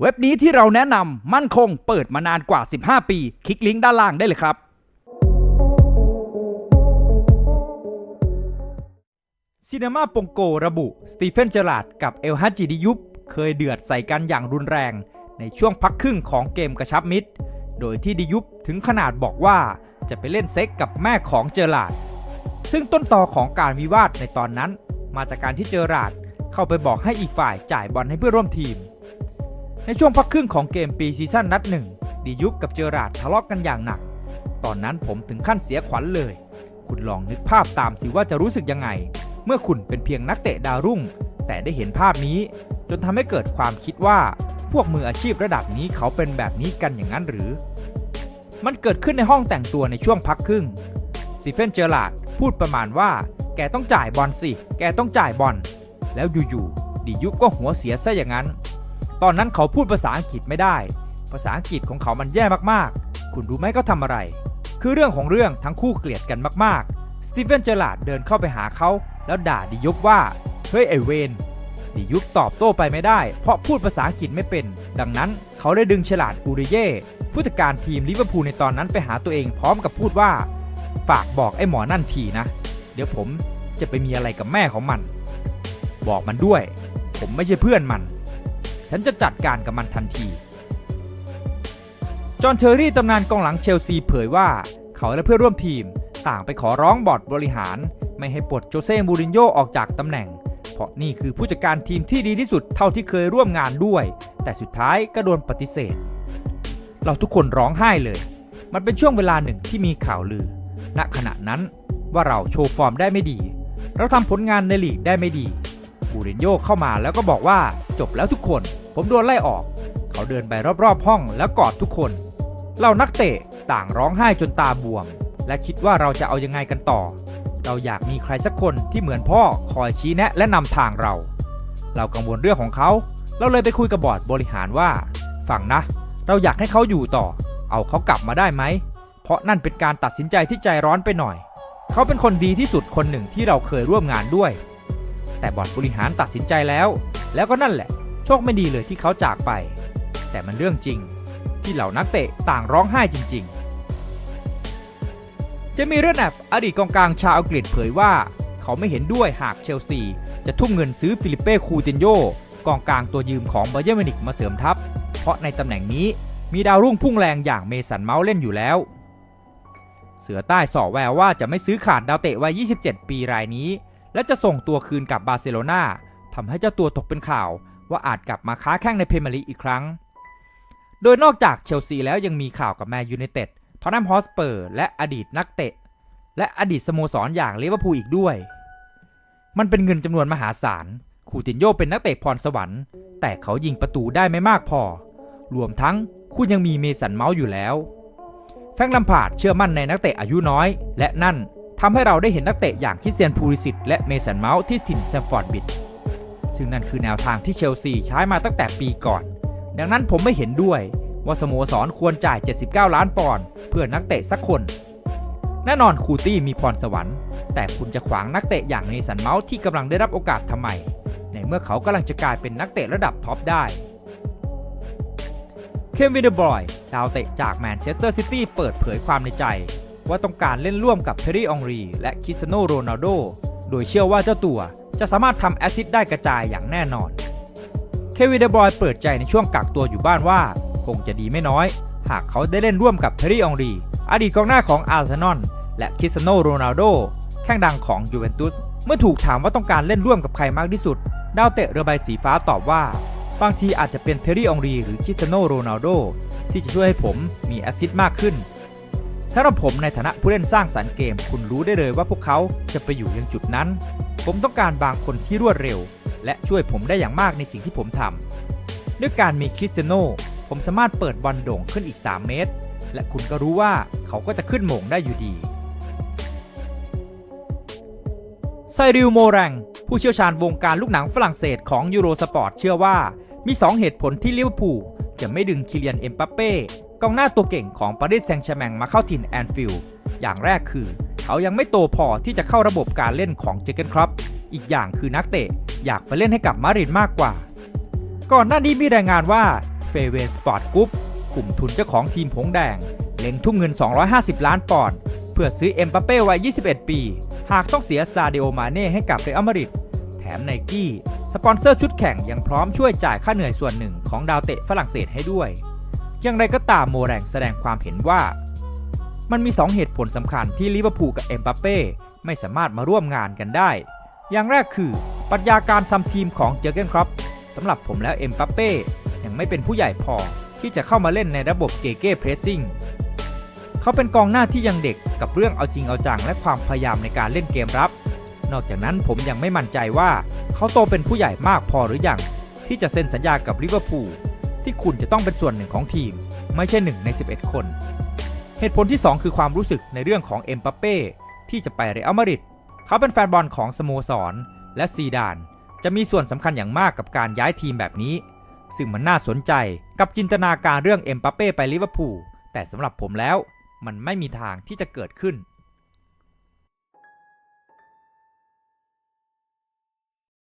เว็บนี้ที่เราแนะนำมั่นคงเปิดมานานกว่า 15 ปี คลิกลิงก์ด้านล่างได้เลยครับ ซีนามาปงโกระบุ สตีเฟนเจอราดกับเอลฮัจิดิยุปเคยเดือดใส่กันอย่างรุนแรง ในช่วงพักครึ่งของเกมกระชับมิตร โดยที่ดิยุปถึงขนาดบอกว่าจะไปเล่นเซ็กกับแม่ของเจอราดซึ่งต้นตอของการวิวาทในตอนนั้น มาจากการที่เจอราดเข้าไปบอกให้อีกฝ่ายจ่ายบอลให้เพื่อร่วมทีม ในช่วงพักครึ่งของเกมปีซีซั่นนัดหนึ่งดิยุปกับเจอราดทะเลาะกกันอย่างหนัก ตอนนั้นผมถึงขั้นเสียขวัญเลย คุณลองนึกภาพตามสิว่าจะรู้สึกยังไง เมื่อคุณเป็นเพียงนักเตะดาวรุ่ง แต่ได้เห็นภาพนี้ จนทำให้เกิดความคิดว่า พวกมืออาชีพระดับนี้เขาเป็นแบบนี้กันอย่างนั้นหรือ มันเกิดขึ้นในห้องแต่งตัวในช่วงพักครึ่งซีเฟนเจอราดพูดประมาณว่า แกต้องจ่ายบอลสิ แกต้องจ่ายบอล แล้วอยู่ๆ ดิยุบก็หัวเสียซะอย่างนั้น ตอนนั้นเขาพูดภาษาอังกฤษไม่ได้ ภาษาอังกฤษของเขามันแย่มากๆ คุณรู้ไหมเขาทำอะไร คือเรื่องของเรื่องทั้งคู่เกลียดกันมากๆ สตีเฟนเจอราร์ดเดินเข้าไปหาเขา แล้วด่าดิยุบว่า เฮ้ยไอเวนดิยุบตอบโต้ไปไม่ได้ เพราะพูดภาษาอังกฤษไม่เป็น ดังนั้นเขาได้ดึงฉลาดอูริเย่ผู้จัดการทีมลิเวอร์พูลในตอนนั้นไปหาตัวเองพร้อมกับพูดว่า ฝากบอกไอ้หมอนั่นทีนะ เดี๋ยวผมจะไปมีอะไรกับแม่ของมัน บอกมันด้วย ผมไม่ใช่เพื่อนมัน ฉันจะจัดการกับมันทันที จอห์นเทอร์รี่ตำนานกองหลังเชลซีเผยว่า เขาและเพื่อนร่วมทีมต่างไปขอร้องบอร์ดบริหาร ไม่ให้ปลดโจเซ่มูรินโญ่ออกจากตำแหน่ง เพราะนี่คือผู้จัดการทีมที่ดีที่สุดเท่าที่เคยร่วมงานด้วย แต่สุดท้ายก็โดนปฏิเสธ เราทุกคนร้องไห้เลย มันเป็นช่วงเวลาหนึ่งที่มีข่าวลือ ณขณะนั้นว่าเราโชว์ฟอร์มได้ไม่ดี เราทำผลงานในลีกได้ไม่ดี มูรินโญ่เข้ามาแล้วก็บอกว่าจบแล้วทุกคน ผมโดนไล่ออก เขาเดินไปรอบๆห้องแล้วกอดทุกคนเรานักเตะต่างร้องไห้จนตาบวม และคิดว่าเราจะเอายังไงกันต่อ เราอยากมีใครสักคนที่เหมือนพ่อคอยชี้แนะและนำทางเรา เรากังวลเรื่องของเขา เราเลยไปคุยกับบอร์ดบริหารว่าฟังนะ เราอยากให้เขาอยู่ต่อ เอาเขากลับมาได้ไหม เพราะนั่นเป็นการตัดสินใจที่ใจร้อนไปหน่อย เขาเป็นคนดีที่สุดคนหนึ่งที่เราเคยร่วมงานด้วย แต่บอร์ดบริหารตัดสินใจแล้ว แล้วก็นั่นแหละ โชคไม่ดีเลยที่เขาจากไป แต่มันเรื่องจริง ที่เหล่านักเตะต่างร้องไห้จริง ๆ จะมีเรื่องแอบอดีตกองกลางชาวอังกฤษเผยว่า เขาไม่เห็นด้วยหากเชลซี จะทุ่มเงินซื้อฟิลิปเป้คูตินโยกองกลางตัวยืมของบาเยร์มินิกมาเสริมทัพ เพราะในตำแหน่งนี้มีดาวรุ่งพุ่งแรงอย่างเมสันเมาส์เล่นอยู่แล้ว เสือใต้ส่อแววว่าจะไม่ซื้อขาดดาวเตะวัย 27 ปีรายนี้ และจะส่งตัวคืนกับบาร์เซโลนาทำให้เจ้าตัวตกเป็นข่าวว่าอาจกลับมาค้าแข้งในเพมียร์ลีอีกครั้ง โดยนอกจากเชลซีแล้วยังมีข่าวกับแมนยูไนเต็ดทอตแนมฮอสเปอร์ และอดีตนักเตะ และอดีตสโมสรอย่างลิเวอร์พูลอีกด้วย มันเป็นเงินจำนวนมหาศาล คูตินโยเป็นนักเตะพรสวรรค์ แต่เขายิงประตูได้ไม่มากพอ รวมทั้งคุณยังมีเมสันเมาส์อยู่แล้ว แฟงลัมพาดเชื่อมั่นในนักเตะอายุน้อย และนั่น ทำให้เราได้เห็นนักเตะอย่างคริสเตียนพูริสิตและเมสันเมาส์ที่ถิ่นแซมฟอร์ดบิดซึ่งนั่นคือแนวทางที่เชลซีใช้มาตั้งแต่ปีก่อน ดังนั้นผมไม่เห็นด้วยว่าสโมสรควรจ่าย 79 ล้านปอนด์เพื่อนักเตะสักคน แน่นอนคูตี้มีพรสวรรค์ แต่คุณจะขวางนักเตะอย่างเนสันเมาส์ที่กำลังได้รับโอกาสทำไม ในเมื่อเขากำลังจะกลายเป็นนักเตะระดับท็อปได้ เควินเดบรอยน์ดาวเตะจากแมนเชสเตอร์ซิตี้เปิดเผยความในใจ ว่าต้องการเล่นร่วมกับเทอรี่องรี และคริสเตยโนโรนัลโด โดยเชื่อว่าเจ้าตัวจะสามารถทำแอซิสได้กระจายอย่างแน่นอน เควินเดบรอย์เปิดใจในช่วงกักตัวอยู่บ้านว่า คงจะดีไม่น้อย หากเขาได้เล่นร่วมกับเทอรี่องรี อดีตกองหน้าของอาร์เซนอลและคริสเตยโนโรนัลโด แข้งดังของยูเวนตุส เมื่อถูกถามว่าต้องการเล่นร่วมกับใครมากที่สุด ดาวเตะเรือใบสีฟ้าตอบว่า บางทีอาจจะเป็นเทอรี่องรี หรือคริสเตยโนโรนัลโดที่จะช่วยให้ผมมีแอซิสมากขึ้น สำหรับผมในฐานะผู้เล่นสร้างสรรค์เกม คุณรู้ได้เลยว่าพวกเขาจะไปอยู่ยังจุดนั้น ผมต้องการบางคนที่รวดเร็ว และช่วยผมได้อย่างมากในสิ่งที่ผมทำด้วยการมีคริสเตโนผมสามารถเปิดบอลโด่งขึ้นอีก 3 เมตร และคุณก็รู้ว่าเขาก็จะขึ้นโมงได้อยู่ดีไซริลโมแรงผู้เชี่ยวชาญวงการลูกหนังฝรั่งเศสของยูโรสปอร์ตเชื่อว่า มี 2 เหตุผลที่ลิเวอร์พูลจะไม่ดึงคิเลียนเอ็มบัปเป้ กองหน้าตัวเก่งของปารีสแซงต์แชร์แมงมาเข้าถิ่นแอนฟิลด์อย่างแรกคือ เขายังไม่โตพอที่จะเข้าระบบการเล่นของเจเกนครับอีกอย่างคือนักเตะอยากไปเล่นให้กับมาริดมากกว่า ก่อนหน้านี้มีรายงานว่าเฟเวนสปอร์ตกรุ๊ปกลุ่มทุนเจ้าของทีมผงแดง เล็งทุ่มเงิน 250 ล้านปอนด์เพื่อซื้อเอ็มบัปเป้วัย 21 ปี หากต้องเสียซาเดโอมาเน่ให้กับเรอัลมาริดแถมไนกี้ สปอนเซอร์ชุดแข่งยังพร้อมช่วยจ่ายค่าเหนื่อยส่วนหนึ่งของดาวเตะฝรั่งเศสให้ด้วย อย่างไรก็ตามโมแรงแสดงความเห็นว่า มันมี 2 เหตุผลสำคัญที่ลิเวอร์พูลกับเอ็มบัปเป้ไม่สามารถมาร่วมงานกันได้ อย่างแรกคือปรัชญาการทำทีมของเจอเกนครอปสำหรับผมแล้วเอ็มบัปเป้ยังไม่เป็นผู้ใหญ่พอที่จะเข้ามาเล่นในระบบเกเก้เพรสซิ่งเขาเป็นกองหน้าที่ยังเด็กกับเรื่องเอาจริงเอาจังและความพยายามในการเล่นเกมรับ นอกจากนั้นผมยังไม่มั่นใจว่าเขาโตเป็นผู้ใหญ่มากพอหรือยังที่จะเซ็นสัญญากับลิเวอร์พูล ที่คุณจะต้องเป็นส่วนหนึ่งของทีม ไม่ใช่หนึ่งใน 11 คน เหตุผลที่ 2 คือความรู้สึกในเรื่องของเอ็มปัปเป้ที่จะไปเรอัลมาดริดเขาเป็นแฟนบอลของสโมสร และซีดาน จะมีส่วนสำคัญอย่างมากกับการย้ายทีมแบบนี้ ซึ่งมันน่าสนใจกับจินตนาการเรื่องเอ็มปัปเป้ไปลิเวอร์พูลแต่สำหรับผมแล้ว มันไม่มีทางที่จะเกิดขึ้น